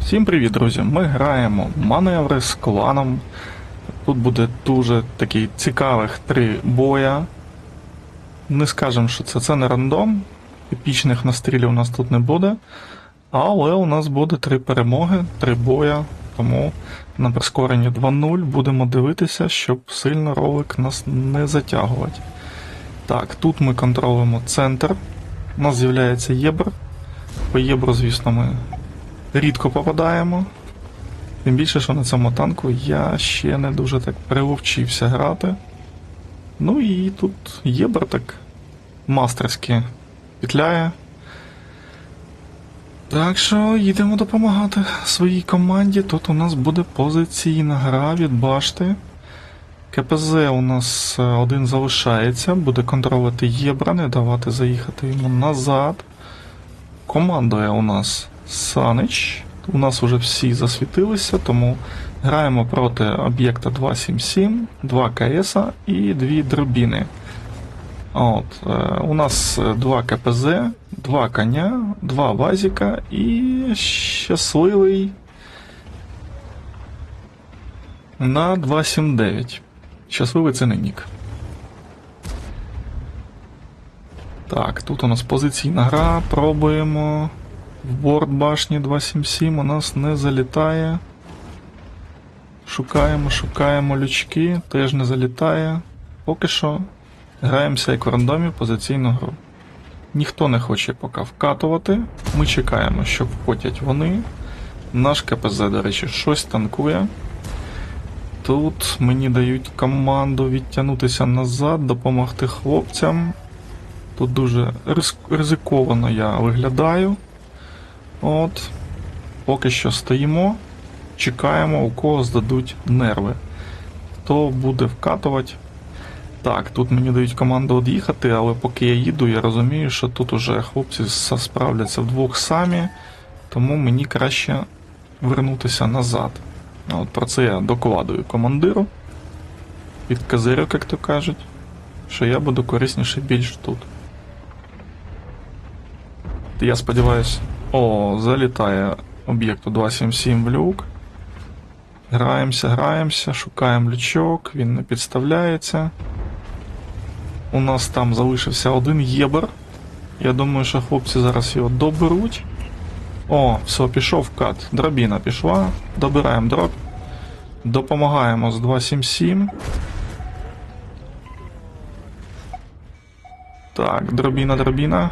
Всім привіт, друзі! Ми граємо маневри з кланом. Тут буде дуже такий цікавих три боя. Не скажемо, що це, це не рандом. Епічних настрілів у нас тут не буде. Але у нас буде три перемоги, три боя. Тому на прискоренні 2.0 будемо дивитися, щоб сильно ролик нас не затягувати. Так, тут ми контролюємо центр. У нас з'являється єбр. По єбру, звісно, ми рідко попадаємо. Тим більше, що на цьому танку я ще не дуже так приловчився грати. Ну і тут єбр так мастерськи петляє. Так що їдемо допомагати своїй команді. Тут у нас буде позиційна гра від башти. КПЗ у нас е, один залишається, буде контролювати єбра, не давати заїхати йому назад. Командує у нас Санич. У нас вже всі засвітилися, тому граємо проти об'єкта 277, 2 КС і 2 дробіни. От, е, у нас е, 2 КПЗ, 2 коня, 2 вазіка і щасливий на 279. Щасливий це не нік. Так, тут у нас позиційна гра, пробуємо. В борт башні 277 у нас не залітає. Шукаємо, шукаємо лючки, теж не залітає. Поки що граємося як в рандомі позиційну гру. Ніхто не хоче поки вкатувати. Ми чекаємо, що вкотять вони. Наш КПЗ, до речі, щось танкує. Тут мені дають команду відтягнутися назад, допомогти хлопцям. Тут дуже ризиковано я виглядаю. От. Поки що стоїмо, чекаємо, у кого здадуть нерви. Хто буде вкатувати. Так, тут мені дають команду від'їхати, але поки я їду, я розумію, що тут уже хлопці справляться вдвох самі, тому мені краще вернутися назад. От про це я докладую командиру. Від козирьок, як то кажуть, що я буду корисніше більш тут. Я сподіваюся. О, залітає об'єкту 277 в люк. Граємося, граємося, шукаємо лючок, він не підставляється. У нас там залишився один єбер. Я думаю, що хлопці зараз його доберуть. О, все, пішов кат. Дробіна пішла. Добираємо дроб. Допомагаємо з 277. Так, дробіна, дробіна.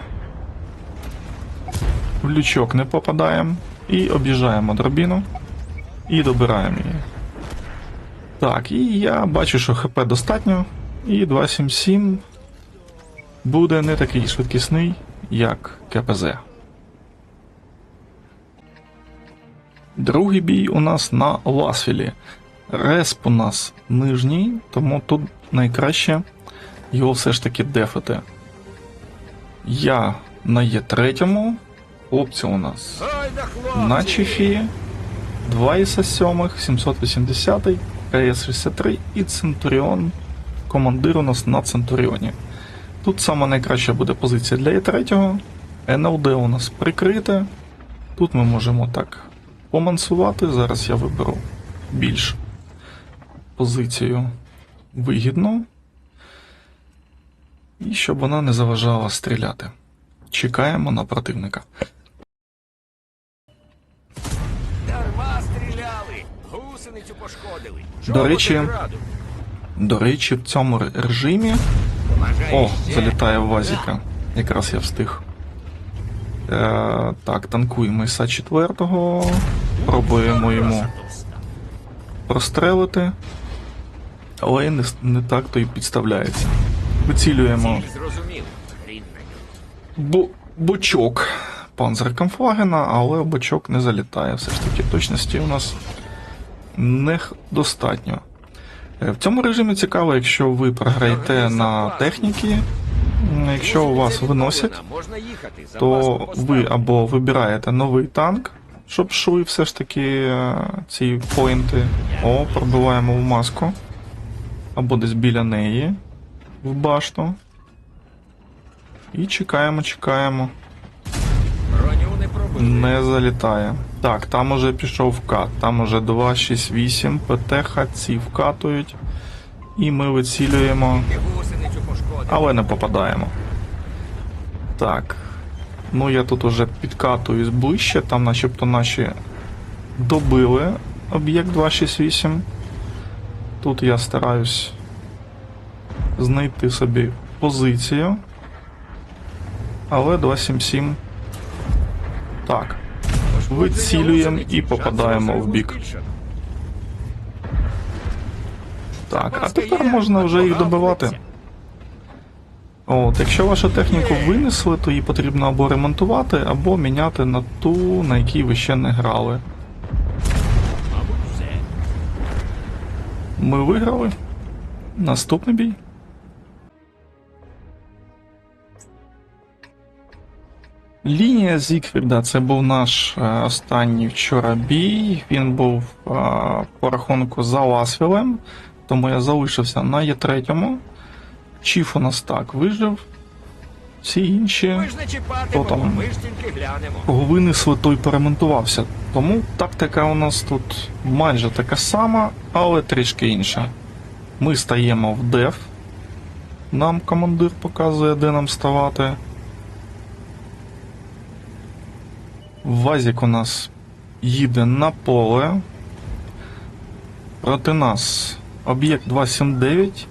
В лючок не попадаємо. І об'їжджаємо дробіну. І добираємо її. Так, і я бачу, що ХП достатньо. І 277 буде не такий швидкісний, як КПЗ. Другий бій у нас на Ласфілі. Респ у нас нижній, тому тут найкраще його все ж таки дефати. Я на Є3, хлопці у нас на Чефі, 2 із 7, 780, КС-63 і Центуріон. Командир у нас на Центуріоні. Тут саме найкраща буде позиція для Є3. НЛД у нас прикрите. Тут ми можемо так помансувати. Зараз я виберу більш позицію вигідну. І щоб вона не заважала стріляти. Чекаємо на противника. Дарма стріляли! Гусеницю пошкодили! До речі? До речі, в цьому режимі. О, залітає в Вазіка. Якраз я встиг. Е, так, танкуємо ІСа 4 Пробуємо йому прострелити. Але не, не так то і підставляється. Вицілюємо бочок панзеркамфлагена, але бочок не залітає. Все ж таки точності у нас не достатньо. Е, В цьому режимі цікаво, якщо ви програєте на техніки, якщо у вас виносять, то ви або вибираєте новий танк, щоб шли все ж таки е, ці поінти. О, пробиваємо в маску. Або десь біля неї в башту. І чекаємо, чекаємо. Не залітає. Так, там уже пішов вкат. Там уже 268, ПТХ, ці вкатують. І ми вицілюємо. Але не попадаємо. Так. Ну я тут уже підкатуюсь ближче, там начебто наші добили об'єкт 268. Тут я стараюсь знайти собі позицію. Але 277. Так. Вицілюємо і попадаємо в бік. Так, а тепер можна вже їх добивати. От, якщо вашу техніку винесли, то її потрібно або ремонтувати, або міняти на ту, на якій ви ще не грали. Ми виграли. Наступний бій. Лінія Зікфріда це був наш е, останній вчора бій. Він був е, по рахунку за Ласвілем, тому я залишився на Є3. Чіф у нас так вижив. Всі інші. Хто там? винесли, той перемонтувався. Тому тактика у нас тут майже така сама, але трішки інша. Ми стаємо в деф. Нам командир показує, де нам ставати. Вазік у нас їде на поле. Проти нас об'єкт 279,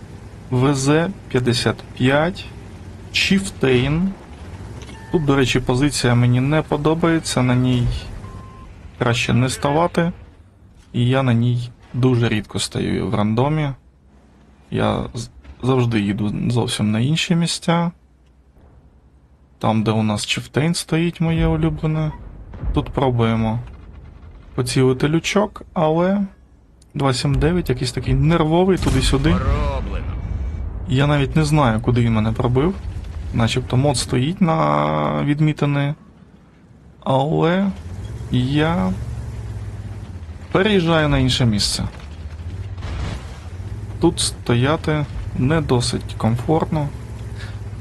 ВЗ-55, Чіфтейн. Тут, до речі, позиція мені не подобається, на ній краще не ставати. І я на ній дуже рідко стаю в рандомі. Я завжди їду зовсім на інші місця. Там, де у нас Чифтейн стоїть, моє улюблене. Тут пробуємо поцілити лючок, але 279 якийсь такий нервовий туди-сюди. Пороблено. Я навіть не знаю, куди він мене пробив. Начебто мод стоїть на відмітини. Але я переїжджаю на інше місце. Тут стояти не досить комфортно.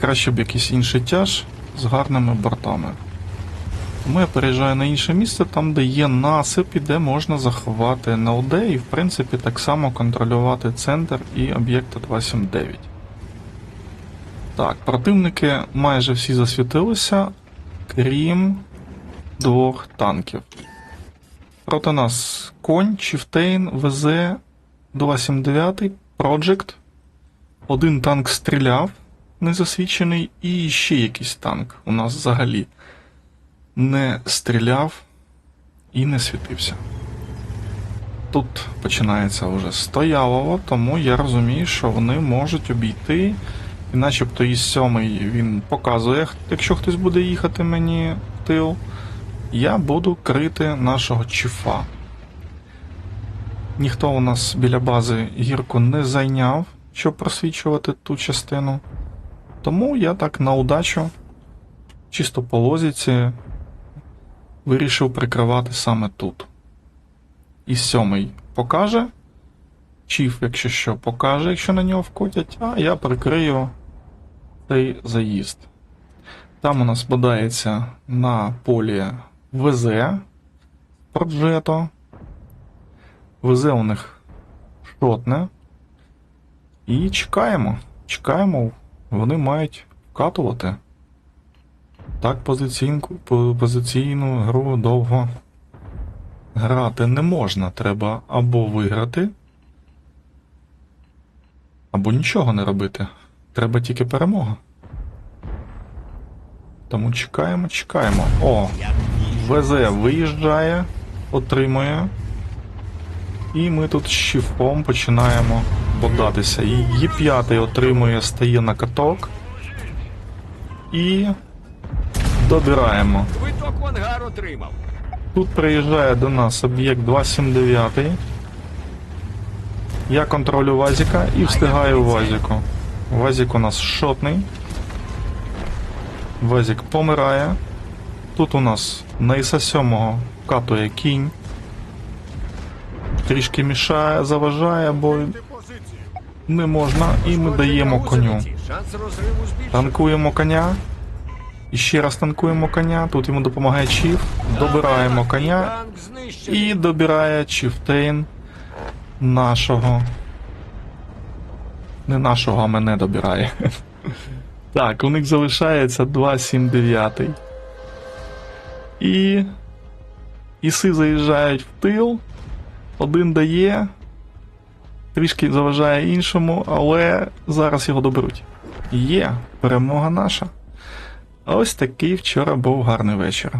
Краще б якийсь інший тяж з гарними бортами. Тому я переїжджаю на інше місце, там, де є насип і де можна заховати НЛД і, в принципі, так само контролювати центр і об'єкта 279. Так, противники майже всі засвітилися, крім двох танків. Проти нас конь, Чіфтейн, ВЗ 279, Project. Один танк стріляв, незасвідчений, і ще якийсь танк у нас взагалі не стріляв і не світився. Тут починається вже стоялово, тому я розумію, що вони можуть обійти. І начебто із сьомий він показує, якщо хтось буде їхати мені в тил, я буду крити нашого чіфа. Ніхто у нас біля бази гірку не зайняв, щоб просвічувати ту частину. Тому я так на удачу, чисто по лозіці, вирішив прикривати саме тут. І сьомий покаже. Чіф, якщо що, покаже, якщо на нього вкотять, а я прикрию цей заїзд. Там у нас бодається на полі ВЗ Проджето. ВЗ у них шотне. І чекаємо. Чекаємо. Вони мають вкатувати. Так позиційну, позиційну гру довго грати не можна. Треба або виграти, або нічого не робити. Треба тільки перемога. Тому чекаємо, чекаємо. О, ВЗ виїжджає, отримує. І ми тут з шифом починаємо бодатися. І Є5 отримує, стає на каток. І добираємо. Тут приїжджає до нас об'єкт 279. Я контролю Вазіка і встигаю Вазіку. Вазік у нас шотний. Вазік помирає. Тут у нас на ІСа 7 катує кінь. Трішки мішає, заважає, бо не можна, і ми даємо коню. Танкуємо коня. І ще раз танкуємо коня. Тут йому допомагає Чіф. Добираємо коня. І добирає Чіфтейн нашого. Не нашого, а мене добирає. Так, у них залишається 279. І. Іси заїжджають в тил. Один дає. Трішки заважає іншому, але зараз його доберуть. Є, перемога наша. Ось такий вчора був гарний вечір.